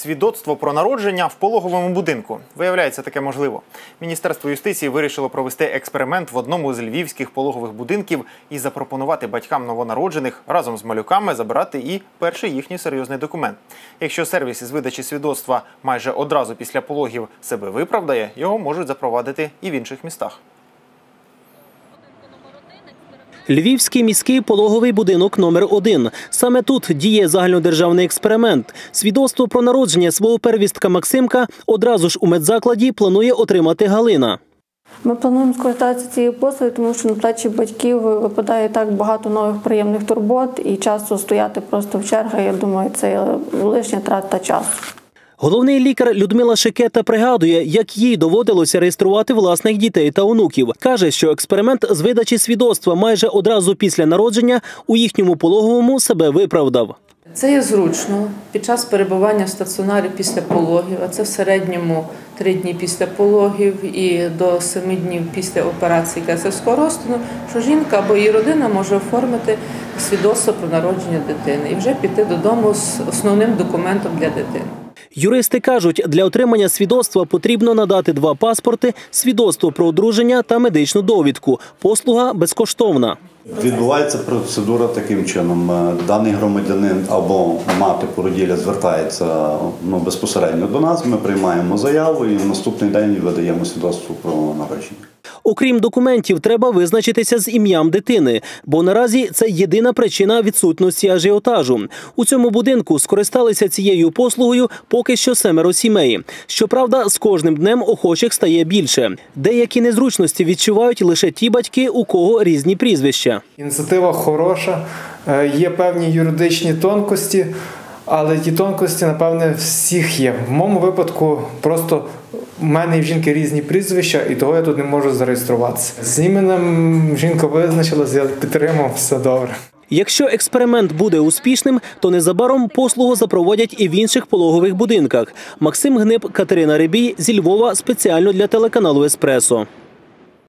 Свідоцтво про народження в пологовому будинку. Виявляється, таке можливо. Міністерство юстиції вирішило провести експеримент в одному з львівських пологових будинків і запропонувати батькам новонароджених разом з малюками забирати і перший їхній серйозний документ. Якщо сервіс із видачі свідоцтва майже одразу після пологів себе виправдає, його можуть запровадити і в інших містах. Львівський міський пологовий будинок номер 1 Саме тут діє загальнодержавний експеримент. Свідоцтво про народження свого первістка Максимка одразу ж у медзакладі планує отримати Галина. Ми плануємо скористатися цією послугою, тому що на плечі батьків випадає так багато нових приємних турбот і часто стояти просто в чергах. Я думаю, це лишня трата часу. Головний лікар Людмила Шикета пригадує, як їй доводилося реєструвати власних дітей та онуків. Каже, що експеримент з видачі свідоцтва майже одразу після народження у їхньому пологовому себе виправдав. Це є зручно під час перебування в стаціонарі після пологів, а це в середньому три дні після пологів і до семи днів після операції кесарського розтину, що жінка або її родина може оформити свідоцтво про народження дитини і вже піти додому з основним документом для дитини. Юристи кажуть, для отримання свідоцтва потрібно надати два паспорти, свідоцтво про одруження та медичну довідку. Послуга безкоштовна. Відбувається процедура таким чином. Е, Даний громадянин або мати породілля звертається ну, безпосередньо до нас. Ми приймаємо заяву і в наступний день видаємо свідоцтво про народження. Окрім документів, треба визначитися з ім'ям дитини, бо наразі це єдина причина відсутності ажіотажу. У цьому будинку скористалися цією послугою поки що семеро сімей. Щоправда, з кожним днем охочих стає більше. Деякі незручності відчувають лише ті батьки, у кого різні прізвища. Ініціатива хороша, е, є певні юридичні тонкості, але ті тонкості, напевне, всіх є. В моєму випадку просто в мене і в жінки різні прізвища, і того я тут не можу зареєструватися. З іменем жінка визначилась, я підтримав, все добре. Якщо експеримент буде успішним, то незабаром послугу запроводять і в інших пологових будинках. Максим Гниб, Катерина Рибій зі Львова спеціально для телеканалу Еспресо.